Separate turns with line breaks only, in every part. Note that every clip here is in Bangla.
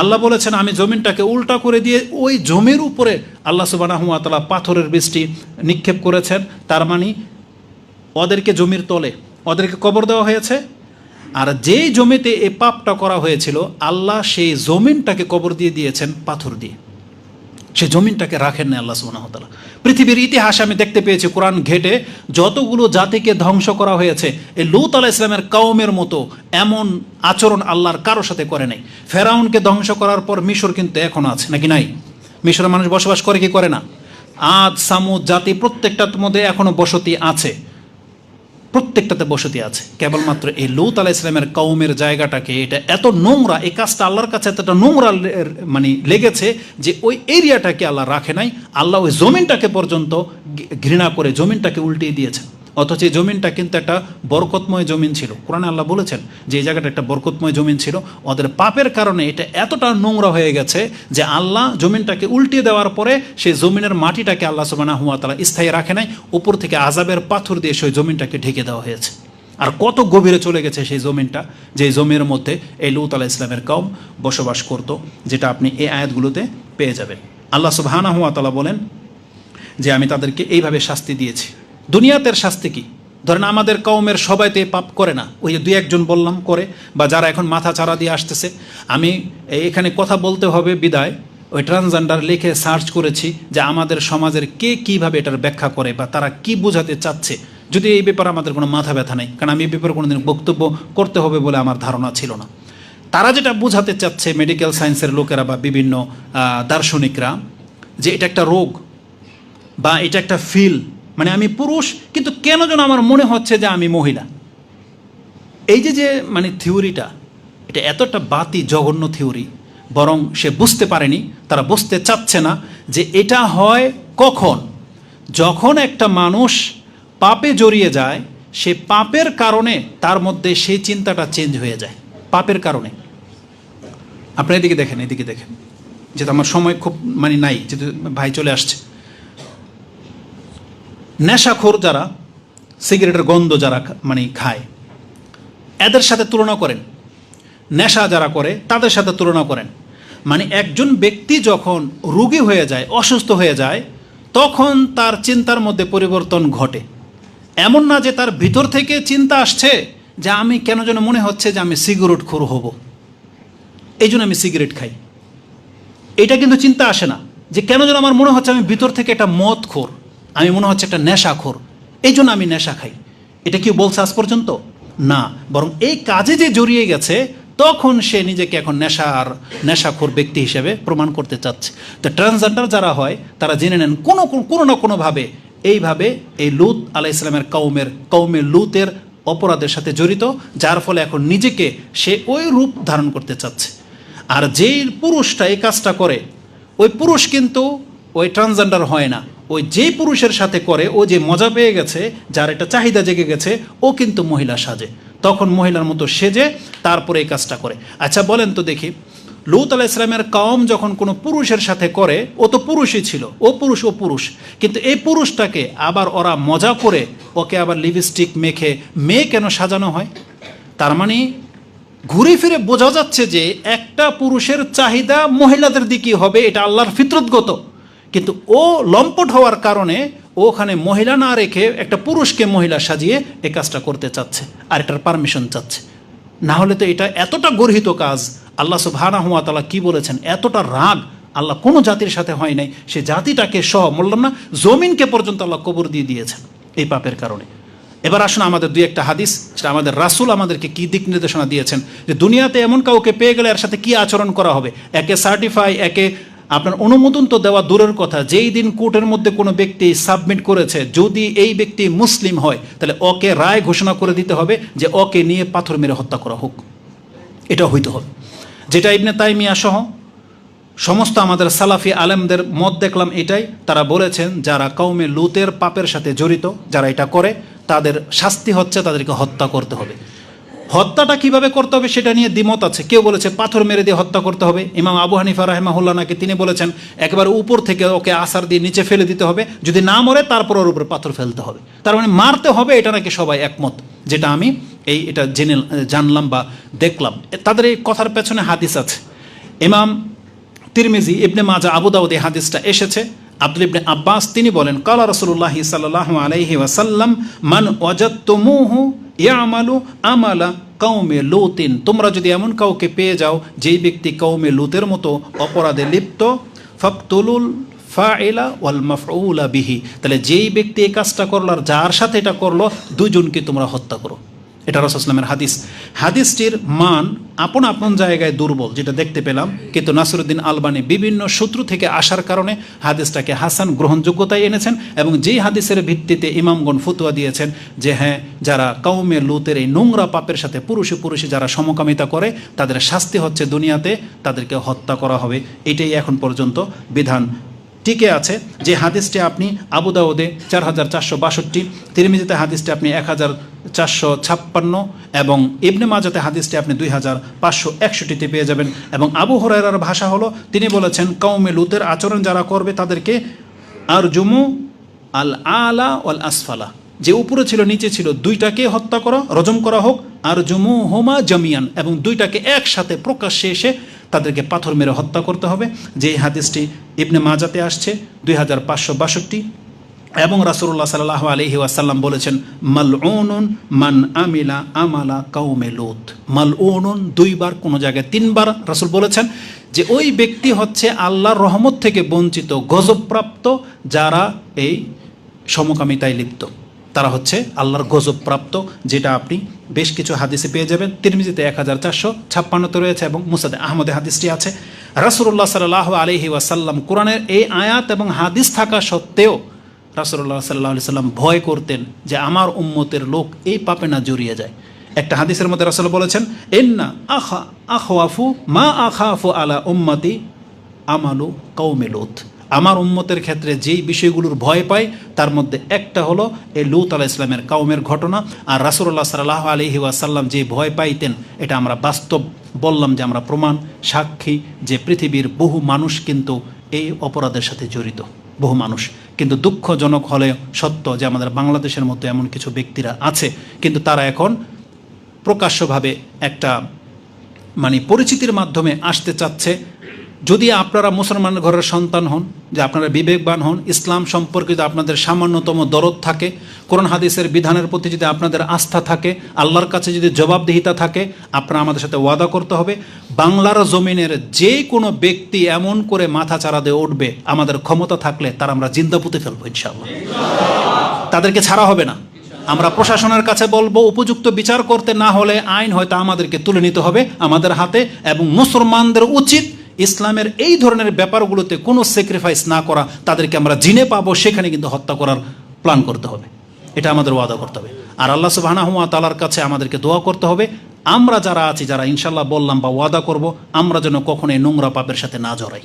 আল্লাহ বলেছেন, আমি জমিনটাকে উল্টা করে দিয়ে ওই জমির উপরে আল্লাহ সুবানাহুয়াতলা পাথরের বৃষ্টি নিক্ষেপ করেছেন। তার মানে ওদেরকে জমির তলে, ওদেরকে কবর দেওয়া হয়েছে। আর যেই জমিতে এ পাপটা করা হয়েছিল, আল্লাহ সেই জমিনটাকে কবর দিয়ে দিয়েছেন পাথর দিয়ে। সে জমিনটাকে রাখেন না আল্লাহ সুবাহতালা পৃথিবীর ইতিহাস আমি দেখতে পেয়েছি, কোরআন ঘেটে যতগুলো জাতিকে ধ্বংস করা হয়েছে, এই লুত আলাহ ইসলামের কাউমের মতো এমন আচরণ আল্লাহর কারোর সাথে করে নাই। ফেরাউনকে ধ্বংস করার পর মিশর কিন্তু এখনও আছে, নাকি নাই? মিশরের মানুষ বসবাস করে কি করে না? আদ সামুদ জাতি প্রত্যেকটার মধ্যে এখনও বসতি আছে। প্রত্যেকটাতে বসতি আছে। কেবলমাত্র এই লৌত আলাহ ইসলামের কৌমের জায়গাটাকে এটা এত নোংরা, এই কাজটা আল্লাহর কাছে এতটা নোংরা মানে লেগেছে যে ওই এরিয়াটাকে আল্লাহ রাখে নাই। আল্লাহ ওই জমিনটাকে পর্যন্ত ঘৃণা করে জমিনটাকে উল্টিয়ে দিয়েছেন। অথচ এই জমিনটা কিন্তু একটা বরকতময় জমিন ছিল। কোরআনে আল্লাহ বলেছেন যে এই জায়গাটা একটা বরকতময় জমিন ছিল। ওদের পাপের কারণে এটা এতটা নোংরা হয়ে গেছে যে আল্লাহ জমিনটাকে উল্টিয়ে দেওয়ার পরে সেই জমিনের মাটিটাকে আল্লাহ সুবানা হুয়া তালা স্থায়ী রাখে নাই। উপর থেকে আজাবের পাথর দিয়ে সেই জমিনটাকে ঢেকে দেওয়া হয়েছে। আর কত গভীরে চলে গেছে সেই জমিনটা, যে জমির মধ্যে এই লুত আলাহ ইসলামের কম বসবাস করত, যেটা আপনি এই আয়াতগুলোতে পেয়ে যাবেন। আল্লাহ সুবাহানা হুয়া তালা বলেন যে আমি তাদেরকে এইভাবে শাস্তি দিয়েছি। দুনিয়াতের শাস্তি কি? ধরেন আমাদের কওমের সবাই তো পাপ করে না। ওই দুই একজন বললাম করে, বা যারা এখন মাথা চারা দিয়ে আসতেছে, আমি এখানে কথা বলতে হবে বিদায়। ওই ট্রান্সজেন্ডার লিখে সার্চ করেছি যে আমাদের সমাজের কে কীভাবে এটার ব্যাখ্যা করে বা তারা কি বোঝাতে চাচ্ছে। যদি এই ব্যাপারে আমাদের কোনো মাথা ব্যথা নেই, কারণ আমি এই ব্যাপারে কোনোদিন বক্তব্য করতে হবে বলে আমার ধারণা ছিল না। তারা যেটা বোঝাতে চাচ্ছে মেডিকেল সায়েন্সের লোকেরা বা বিভিন্ন দার্শনিকরা, যে এটা একটা রোগ বা এটা একটা ফিল মানে আমি পুরুষ, কিন্তু কেন যেন আমার মনে হচ্ছে যে আমি মহিলা? এই যে যে মানে থিওরিটা, এটা এতটা বাতি জঘন্য থিওরি, বরং সে বুঝতে পারেনি, তারা বুঝতে চাচ্ছে না যে এটা হয় কখন। যখন একটা মানুষ পাপে জড়িয়ে যায়, সে পাপের কারণে তার মধ্যে সেই চিন্তাটা চেঞ্জ হয়ে যায়। পাপের কারণে। আপনি এদিকে দেখেন এদিকে দেখেন। যেহেতু আমার সময় খুব মানে নাই, যেহেতু ভাই চলে আসছে। নেশাখোর যারা, সিগারেটের গন্ধ যারা মানে খায়, এদের সাথে তুলনা করেন। নেশা যারা করে, তাদের সাথে তুলনা করেন। মানে একজন ব্যক্তি যখন রোগী হয়ে যায়, অসুস্থ হয়ে যায়, তখন তার চিন্তার মধ্যে পরিবর্তন ঘটে। এমন না যে তার ভিতর থেকে চিন্তা আসছে যে আমি কেন যেন মনে হচ্ছে যে আমি সিগারেট খোর হব। এই জন্য আমি সিগারেট খাই। এটা কিন্তু চিন্তা আসে না যে কেন যেন আমার মনে হচ্ছে আমি ভিতর থেকে একটা মদ খোর আমি মনে হচ্ছে একটা নেশা খোর এই জন্য আমি নেশা খাই। এটা কি বলছে আজ পর্যন্ত? না, বরং এই কাজে যে জড়িয়ে গেছে, তখন সে নিজেকে এখন নেশার, নেশাখোর ব্যক্তি হিসেবে প্রমাণ করতে চাচ্ছে। তো ট্রান্সজেন্ডার যারা হয়, তারা জেনে নেন কোনো, কোনো- না কোনোভাবে এইভাবে এই লুত আলাহ ইসলামের কৌমের কৌমের লুতের অপরাধের সাথে জড়িত, যার ফলে এখন নিজেকে সে ওই রূপ ধারণ করতে চাচ্ছে। আর যেই পুরুষটা এই কাজটা করে, ওই পুরুষ কিন্তু ওই ট্রান্সজেন্ডার হয় না। ওই যেই পুরুষের সাথে করে, ও যে মজা পেয়ে গেছে, যার একটা চাহিদা জেগে গেছে, ও কিন্তু মহিলা সাজে। তখন মহিলার মতো সেজে, তারপরে এই কাজটা করে। আচ্ছা বলেন তো দেখি, লুত আলাহ ইসলামের কম যখন কোনো পুরুষের সাথে করে, ও তো পুরুষই ছিল, ও পুরুষ ও পুরুষ। কিন্তু এই পুরুষটাকে আবার ওরা মজা করে, ওকে আবার লিপস্টিক মেখে, মেয়ে কেন সাজানো হয়? তার মানে ঘুরে ফিরে বোঝা যাচ্ছে যে একটা পুরুষের চাহিদা মহিলাদের দিকে হবে, এটা আল্লাহর ফিতরতগত। কিন্তু ও লম্পট হওয়ার কারণে ওখানে মহিলা না রেখে একটা পুরুষকে মহিলা সাজিয়ে এই কাজটা করতে চাচ্ছে, আর এটার পারমিশন চাচ্ছে। না হলে তো এটা এতটা গর্হিত কাজ, আল্লাহ সুবহানা হুয়া তালা কি বলেছেন? এতটা রাগ আল্লাহ কোনো জাতির সাথে হয় নাই, সে জাতিটাকে সহ বললাম না, জমিনকে পর্যন্ত আল্লাহ কবর দিয়ে দিয়েছেন এই পাপের কারণে। এবার আসুন আমাদের দুই একটা হাদিস সেটা আমাদের রাসূল আমাদেরকে কি দিক নির্দেশনা দিয়েছেন, যে দুনিয়াতে এমন কাউকে পেয়ে গেলে এর সাথে কি আচরণ করা হবে? একে সার্টিফাই একে আপনার অনুমোদন তো দেওয়া দূরের কথা। যেই দিন কোর্টের মধ্যে কোনো ব্যক্তি সাবমিট করেছে, যদি এই ব্যক্তি মুসলিম হয়, তাহলে ওকে রায় ঘোষণা করে দিতে হবে যে ওকে নিয়ে পাথর মেরে হত্যা করা হোক। এটা হইতে হবে। যেটা ইবনে তাইমিয়া সহ সমস্ত আমাদের সালাফি আলেমদের মত দেখলাম এটাই। তারা বলেছেন, যারা কৌমে লুতের পাপের সাথে জড়িত, যারা এটা করে, তাদের শাস্তি হচ্ছে তাদেরকে হত্যা করতে হবে। হত্যাটা কীভাবে করতে হবে সেটা নিয়ে দ্বিমত আছে। কেউ বলেছে পাথর মেরে দিয়ে হত্যা করতে হবে। ইমাম আবু হানিফা রাহেমাহুল্লাহ নাকি তিনি বলেছেন, একেবারে উপর থেকে ওকে আসার দিয়ে নিচে ফেলে দিতে হবে। যদি না মরে, তারপর ওর উপরে পাথর ফেলতে হবে। তার মানে মারতে হবে, এটা নাকি সবাই একমত। যেটা আমি এই, এটা জেনে জানলাম বা দেখলাম। তাদের এই কথার পেছনে হাদিস আছে। ইমাম তিরমিজি, ইবনে মাজা, আবু দাউদ এই হাদিসটা এসেছে। আব্দুল ইবনে আব্বাস তিনি বলেন, কালা রসুল্লাহ সাল্লাহ আলাইহি ওয়াসাল্লাম, মান ওয়াজাত্তুমুহু ইয়ামালু আমালা কৌমে লুতিন। তোমরা যদি এমন কাউকে পেয়ে যাও, যেই ব্যক্তি কৌমে লুতের মতো অপরাধে লিপ্ত, ফকতুলুল ফাইলা ওয়াল মাফউলা বিহি। তাহলে যেই ব্যক্তি এই কাজটা করল আর যার সাথে এটা করল, দুজনকে তোমরা হত্যা করো। এটা রসুলামের হাদিস। হাদিসটির মান আপন আপন জায়গায় দুর্বল, যেটা দেখতে পেলাম। কিন্তু নাসরুদ্দিন আলবানি বিভিন্ন সূত্র থেকে আসার কারণে হাদিসটাকে হাসান গ্রহণযোগ্যতায় এনেছেন এবং যেই হাদিসের ভিত্তিতে ইমামগণ ফতুয়া দিয়েছেন যে হ্যাঁ যারা কৌমে লুতের এই নোংরা পাপের সাথে পুরুষে পুরুষে যারা সমকামিতা করে, তাদের শাস্তি হচ্ছে দুনিয়াতে, তাদেরকে হত্যা করা হবে। এটাই এখন পর্যন্ত বিধান। টিকে আছে যে, হাদিসটি আপনি আবু দাউদে চার হাজার চারশো বাষট্টি, তিরমিজিতে হাদিসটি আপনি এক হাজার চারশো ছাপ্পান্ন এবং ইবনে মাজাতে হাদিসটি আপনি দুই হাজার পাঁচশো একষট্টিতে পেয়ে যাবেন। এবং আবু হরাইরার ভাষা হলো, তিনি বলেছেন কৌমে লুতের আচরণ যারা করবে তাদেরকে আর জুমু আল আলা ওয়াল আসফালা, যে উপরে ছিল, নিচে ছিল, দুইটাকে হত্যা করা, রজম করা হোক আর জমু হোমা জামিয়ান, এবং দুইটাকে একসাথে প্রকাশ্যে এসে তাদেরকে পাথর মেরে হত্যা করতে হবে। যে হাদিসটি ইবনে মাজাতে আসছে, দুই হাজার পাঁচশো বাষট্টি। এবং রাসুল্লাহ সাল্লাহ আলহি ওয়াসাল্লাম বলেছেন মাল মান আমিলা আমালা কাউমে লুত। মাল দুইবার, কোনো জায়গায় তিনবার রাসুল বলেছেন যে, ওই ব্যক্তি হচ্ছে আল্লাহর রহমত থেকে বঞ্চিত, গজবপ্রাপ্ত, যারা এই সমকামিতায় লিপ্ত। তারা হচ্ছে আল্লাহর গজবপ্রাপ্ত, যেটা আপনি বেশ কিছু হাদিসে পেয়ে যাবেন। তিরমিজিতে এক হাজার চারশো ছাপ্পান্নতে রয়েছে এবং মুসাদে আহমদে হাদিসটি আছে। রাসুল্লাহ সাল্লাহ আলহি ওয়াসাল্লাম কোরআনের এই আয়াত এবং হাদিস থাকা সত্ত্বেও রাসুল্লাহ সাল্লাহ সাল্লাম ভয় করতেন যে আমার উম্মতের লোক এই পাপে না জড়িয়ে যায়। একটা হাদিসের মধ্যে রাসুল বলেছেন এন্না আখা, আখওয়াফু মা আখাফু আলা উম্মতি আমালু কৌমেলুত আমার উম্মতের ক্ষেত্রে যেই বিষয়গুলোর ভয় পাই তার মধ্যে একটা হলো এই লুত আলাহ ইসলামের কাউমের ঘটনা। আর রাসুল্লাহ সাল্লাহ আলহি ওয়াসাল্লাম যে ভয় পাইতেন, এটা আমরা বাস্তব বললাম যে আমরা প্রমাণ, সাক্ষী যে পৃথিবীর বহু মানুষ কিন্তু এই অপরাধের সাথে জড়িত। বহু মানুষ। কিন্তু দুঃখজনক হলে সত্য যে আমাদের বাংলাদেশের মতো এমন কিছু ব্যক্তিরা আছে। কিন্তু তারা এখন প্রকাশ্যভাবে একটা মানে পরিচিতির মাধ্যমে আসতে চাচ্ছে। যদি আপনারা মুসলমান ঘরের সন্তান হন, যে আপনারা বিবেকবান হন, ইসলাম সম্পর্কিত আপনাদের সামান্যতম দরদ থাকে, কোরআন হাদিসের বিধানের প্রতি যদি আপনাদের আস্থা থাকে, আল্লাহর কাছে যদি জবাবদিহিতা থাকে, আপনারা আমাদের সাথে ওয়াদা করতে হবে। বাংলার জমিনের যে কোনো ব্যক্তি এমন করে মাথা চারা দিয়ে উঠবে, আমাদের ক্ষমতা থাকলে তার আমরা জিন্দা পুঁতে ফেলব, ইনশাআল্লাহ। তাদেরকে ছাড়া হবে না। আমরা প্রশাসনের কাছে বলব, উপযুক্ত বিচার করতে না হলে আইন হয়তো আমাদেরকে তুলে নিতে হবে আমাদের হাতে, এবং মুসলমানদের উচিত ইসলামের এই ধরনের ব্যাপারগুলোতে কোনো স্যাক্রিফাইস না করা, তাদেরকে আমরা জিনে পাবো, সেখানে কিন্তু হত্যা করার প্ল্যান করতে হবে। এটা আমাদের ওয়াদা করতে হবে। আর আল্লাহ সুবাহানাহুয়া তালার কাছে আমাদেরকে দোয়া করতে হবে, আমরা যারা আছি, যারা ইনশাল্লাহ বললাম বা ওয়াদা করব, আমরা যেন কখনো এই নোংরা পাপের সাথে না জড়াই।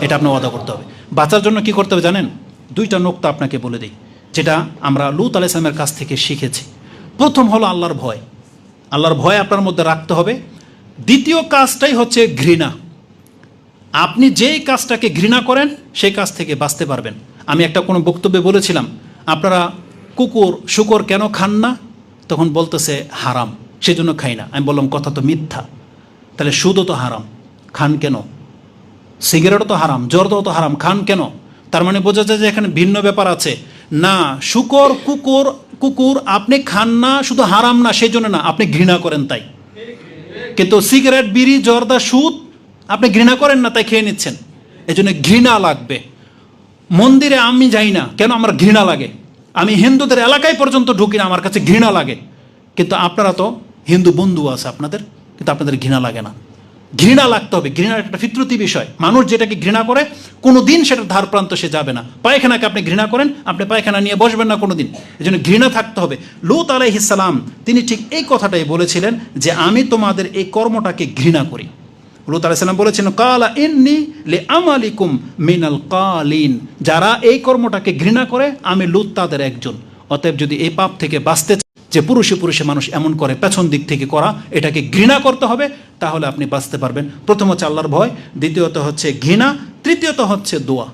এটা আপনি ওয়াদা করতে হবে। বাঁচার জন্য কি করতে হবে জানেন? দুইটা নোক্তা আপনাকে বলে দিই, যেটা আমরা লুত আলাহ ইসলামের কাছ থেকে শিখেছি। প্রথম হলো আল্লাহর ভয়। আল্লাহর ভয় আপনার মধ্যে রাখতে হবে। দ্বিতীয় কাজটাই হচ্ছে ঘৃণা। আপনি যেই কাজটাকে ঘৃণা করেন, সেই কাজ থেকে বাঁচতে পারবেন। আমি একটা কোনো বক্তব্যে বলেছিলাম, আপনারা কুকুর, শুকর কেন খান না? তখন বলতেছে, হারাম। সেজন্য খাই না। আমি বললাম, কথা তো মিথ্যা। তাহলে সুদও তো হারাম। খান কেন? সিগারেটও তো হারাম, জর্দাও তো হারাম। খান কেন? তার মানে বোঝা যায় যে এখানে ভিন্ন ব্যাপার আছে। না, শুকর, কুকুর কুকুর আপনি খান না, শুধু হারাম না সেই জন্য না। আপনি ঘৃণা করেন তাই। কিন্তু সিগারেট, বিড়ি, জর্দা, সুদ আপনি ঘৃণা করেন না, তাই খেয়ে নিচ্ছেন। এই জন্য ঘৃণা লাগবে। মন্দিরে আমি যাই না, কেন আমার ঘৃণা লাগে? আমি হিন্দুদের এলাকায় পর্যন্ত ঢুকি না, আমার কাছে ঘৃণা লাগে। কিন্তু আপনারা তো হিন্দু বন্ধু আছে আপনাদের, কিন্তু আপনাদের ঘৃণা লাগে না। ঘৃণা লাগতে হবে, ঘৃণার একটা ফিতরতি বিষয়। মানুষ যেটাকে ঘৃণা করে কোনো দিন সেটার ধার প্রান্ত সে যাবে না। পায়খানাকে আপনি ঘৃণা করেন, আপনি পায়খানা নিয়ে বসবেন না কোনো দিন এই জন্য ঘৃণা থাকতে হবে। লুত আলাইহিসালাম তিনি ঠিক এই কথাটাই বলেছিলেন যে আমি তোমাদের এই কর্মটাকে ঘৃণা করি। লুত আলাইসাল্লাম বলেছেন, কালা ইন্নি লে আমালিকুম মিনাল কালিন। যারা এই কর্মটাকে ঘৃণা করে, আমি লুত তাদের একজন। অতএব যদি এই পাপ থেকে বাঁচতে যে পুরুষে পুরুষে মানুষ এমন করে, পেছন দিক থেকে করা, এটাকে ঘৃণা করতে হবে, তাহলে আপনি বাঁচতে পারবেন। প্রথম হচ্ছে আল্লাহর ভয়, দ্বিতীয়ত হচ্ছে ঘৃণা, তৃতীয়ত হচ্ছে দোয়া।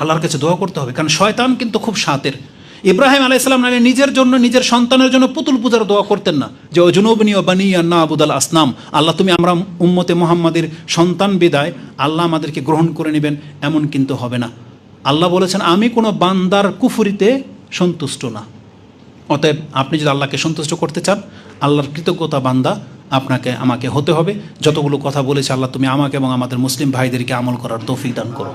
আল্লাহর কাছে দোয়া করতে হবে, কারণ শয়তান কিন্তু খুব সাতের। ইব্রাহিম আলাইসালাম নামে নিজের জন্য, নিজের সন্তানের জন্য পুতুল পূজার দোয়া করতেন না। যে অজনবনী ও বানিয়া না আবুদাল আসনাম, আল্লাহ তুমি আমরা উম্মতে মোহাম্মদের সন্তান বিদায়, আল্লাহ আমাদেরকে গ্রহণ করে নেবেন, এমন কিন্তু হবে না। আল্লাহ বলেছেন, আমি কোনো বান্দার কুফুরিতে সন্তুষ্ট না। অতএব আপনি যদি আল্লাহকে সন্তুষ্ট করতে চান, আল্লাহর কৃতজ্ঞতা বান্দা আপনাকে, আমাকে হতে হবে। যতগুলো কথা বলেছে আল্লাহ, তুমি আমাকে এবং আমাদের মুসলিম ভাইদেরকে আমল করার তৌফিক দান করো।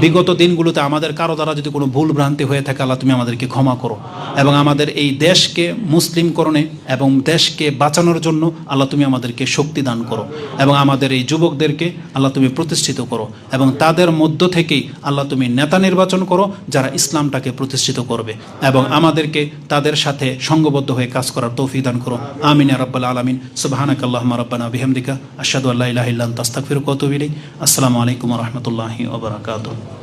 বিগত দিনগুলোতে আমাদের কারও দ্বারা যদি কোনো ভুল ভ্রান্তি হয়ে থাকে, আল্লাহ তুমি আমাদেরকে ক্ষমা করো এবং আমাদের এই দেশকে মুসলিমকরণে এবং দেশকে বাঁচানোর জন্য আল্লাহ তুমি আমাদেরকে শক্তি দান করো এবং আমাদের এই যুবকদেরকে আল্লাহ তুমি প্রতিষ্ঠিত করো এবং তাদের মধ্য থেকেই আল্লাহ তুমি নেতা নির্বাচন করো, যারা ইসলামটাকে প্রতিষ্ঠিত করবে এবং আমাদেরকে তাদের সাথে সঙ্গবদ্ধ হয়ে কাজ করার তৌফিক দান করো। আমিন ইয়া রাব্বাল আলামিন। সুবহানাক আল্লাহুম্মা রাব্বানা বিহামদিকা, আশহাদু আল্লা ইলাহা ইল্লা আনতা, আস্তাগফিরুকা ওয়া আতুবু ইলাইক। আসসালামু আলাইকুম ওয়া রাহমাতুল্লাহি ওয়া বারাকাতুহু।